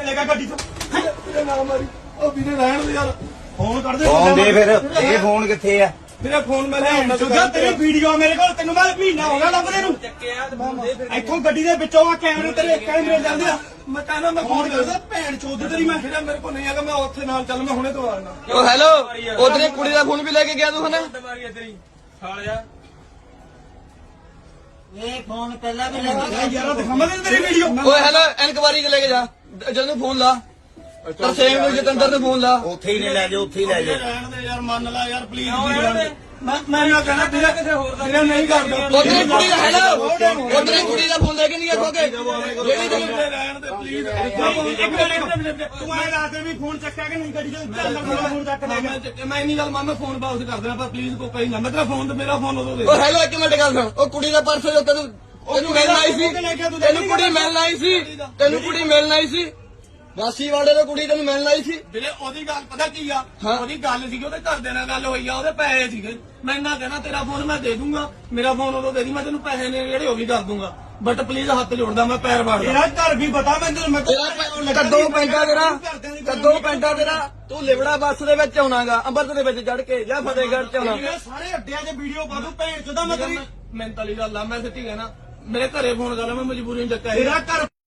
ਕੇ ਲੈ ਗਿਆ ਗੱਡੀ ਤੋਂ ਵੀਰੇ ਨਾ ਮਾਰੀ। ਉਹ ਵੀਰੇ ਰਹਿਣ ਦੇ ਯਾਰ। ਫੋਨ ਕੱਢ ਦੇ। ਫੋਨ ਦੇ ਫਿਰ। ਇਹ ਫੋਨ ਕਿੱਥੇ ਆ? ਵੀਰੇ ਫੋਨ ਮੈਂ ਲੈ ਆਉਣਾ ਸੁਜਾ ਤੇਰੀ ਵੀਡੀਓ ਮੇਰੇ ਕੋਲ ਤੈਨੂੰ ਮੈਂ ਮਹੀਨਾ ਹੋ ਗਿਆ ਲੱਭਦੇ ਨੂੰ। ਇੱਥੋਂ ਗੱਡੀ ਦੇ ਵਿੱਚੋਂ ਆ ਕੈਮਰੇ ਤੇਰੇ ਕੈਮਰੇ ਚੱਲਦੇ ਆ। ਮੈਂ ਕਹਿੰਦਾ ਮੈਂ ਫੋਨ ਫੋਨ ਕਰਦਾ ਕਰਦਾ। ਭੈਣ ਚੋਦ ਤੇਰੀ ਮੈਂ ਮੇਰੇ ਕੋਲ ਨਹੀਂ ਹੈਗਾ ਮੈਂ ਉੱਥੇ ਨਾਲ ਚੱਲ ਮੈਂ ਹੁਣੇ ਤੋਂ ਆ ਜਾਣਾ। ਓ ਹੈਲੋ ਉਧਰੇ ਕੁੜੀ ਦਾ ਫੋਨ ਵੀ ਲੈ ਕੇ ਗਿਆ ਤੂੰ ਹਨਾ? ਇਹ ਫੋਨ ਪਹਿਲਾਂ ਵੀ ਲੱਗਾ ਯਾਰ ਦਿਖਾਵਾਂ ਤੇਰੀ ਵੀਡੀਓ। ਓਏ ਹੈਲੋ ਇਨਕੁਆਰੀ ਤੇ ਲੈ ਕੇ ਜਾ। ਜਦੋਂ ਫੋਨ ਲਾ ਤਰਸੇਮ ਨੂੰ ਜਤਿੰਦਰ ਨੂੰ ਫੋਨ ਲਾ। ਉੱਥੇ ਹੀ ਨੇ ਲੈ ਜਾਓ ਉੱਥੇ ਹੀ ਲੈ ਜਾਓ। ਰਹਿਣ ਦੇ ਯਾਰ ਮੰਨ ਲੈ ਯਾਰ ਪਲੀਜ਼ ਮੈਂ ਮੈਂ ਨਾ ਕਹਿਣਾ ਵੀਰੇ ਕਿਸੇ ਹੋਰ ਦਾ ਵੀਰੇ ਨਹੀਂ ਕਰਦਾ। ਉਧਰੇ ਕੁੜੀ ਦਾ ਹੈਲੋ ਉਧਰੇ ਕੁੜੀ ਦਾ ਫੋਨ ਲੈ ਕੇ ਨਹੀਂ ਆਖੋਗੇ ਜਿਹੜੀ ਵੀਰੇ ਰਹਿਣ ਦੇ ਪਲੀਜ਼ ਇੱਕ ਮਿੰਟ ਤੂੰ ਐ ਦੱਸ ਦੇ ਵੀ ਫੋਨ ਚੱਕਿਆ ਕਿ ਨਹੀਂ ਗੱਡੀ ਚੋਂ ਚੱਲ ਫੋਨ ਚੱਕ ਲੈ ਮੈਂ ਇੰਨੀ ਗੱਲ ਮੈਂ ਫੋਨ ਵਾਪਸ ਕਰ ਦੇਣਾ ਪਰ ਪਲੀਜ਼ ਕੋ ਕਹੀ ਨਾ। ਮੈਂ ਤੇਰਾ ਫੋਨ ਤੇ ਮੇਰਾ ਫੋਨ ਉਦੋਂ ਦੇ। ਓ ਹੈਲੋ ਇੱਕ ਮਿੰਟ ਗੱਲ ਸੁਣ। ਉਹ ਕੁੜੀ ਦਾ ਪਰਸ ਜੋ ਤੈਨੂੰ ਤੈਨੂੰ ਮਿਲਣ ਆਈ ਸੀ। ਤੈਨੂੰ ਕੁੜੀ ਮਿਲਣ ਆਈ ਸੀ। ਤੈਨੂੰ ਕੁੜੀ ਮਿਲਣ ਆਈ ਸੀ। ਵਾਸੀ ਵਾਲੇ ਤੋਂ ਕੁੜੀ ਤੈਨੂੰ ਮਿਲਣ ਆਈ ਸੀ। ਵੀਰੇ ਉਹਦੀ ਗੱਲ ਪਤਾ ਕੀ ਆ। ਉਹਦੀ ਗੱਲ ਸੀਗੀ ਉਹਦੇ ਘਰਦੇ ਨਾਲ ਗੱਲ ਹੋਈ ਆ ਉਹਦੇ ਪੈਸੇ ਸੀਗੇ। ਮੈਂ ਨਾ ਕਹਿਣਾ ਤੇਰਾ ਫੋਨ ਮੈਂ ਦੇ ਦੂੰਗਾ। ਮੇਰਾ ਫੋਨ ਉਦੋਂ ਦੇ ਦੀ ਮੈਂ ਤੈਨੂੰ ਪੈਸੇ ਨੇ ਜਿਹੜੇ ਉਹ ਵੀ ਕਰ ਦੂੰਗਾ। ਬਟ ਪਲੀਜ਼ ਹੱਥ ਜੋੜਦਾ ਮੈਂ ਪੈਰ ਵਾੜਦਾ। ਤੇਰਾ ਘਰ ਵੀ ਪਤਾ ਮੈਨੂੰ ਮੈਂ ਤੇਰਾ ਕੱਦੋਂ ਪੈਂਟਾ ਤੇਰਾ ਕੱਦੋਂ ਪੈਂਟਾ ਤੇਰਾ। ਤੂੰ ਲਿਬੜਾ ਬੱਸ ਦੇ ਵਿੱਚ ਆਉਣਾਗਾ ਅੰਮ੍ਰਿਤ ਦੇ ਵਿੱਚ ਚੜ ਕੇ ਜਾਂ ਫਤਿਹਗੜ੍ਹ ਚ ਆਉਣਾ। ਸਾਰੇ ਅੱਡਿਆਂ 'ਚ ਵੀਡੀਓ ਪਾ ਦੂੰ ਭੈਣ ਚੋਦਾ ਮੈਂ ਤੇਰੀ ਮੈਂਟਲੀ ਗੱਲ ਆ ਮੈਂ ਸੱਚੀ ਕਹਿਣਾ ਮੇਰੇ ਘਰੇ ਫੋਨ ਕਰ ਮੈਂ ਮਜਬੂਰੀ ਨੂੰ ਚੱਕਿਆ ਸੀ। ਤੇਰਾ ਘਰ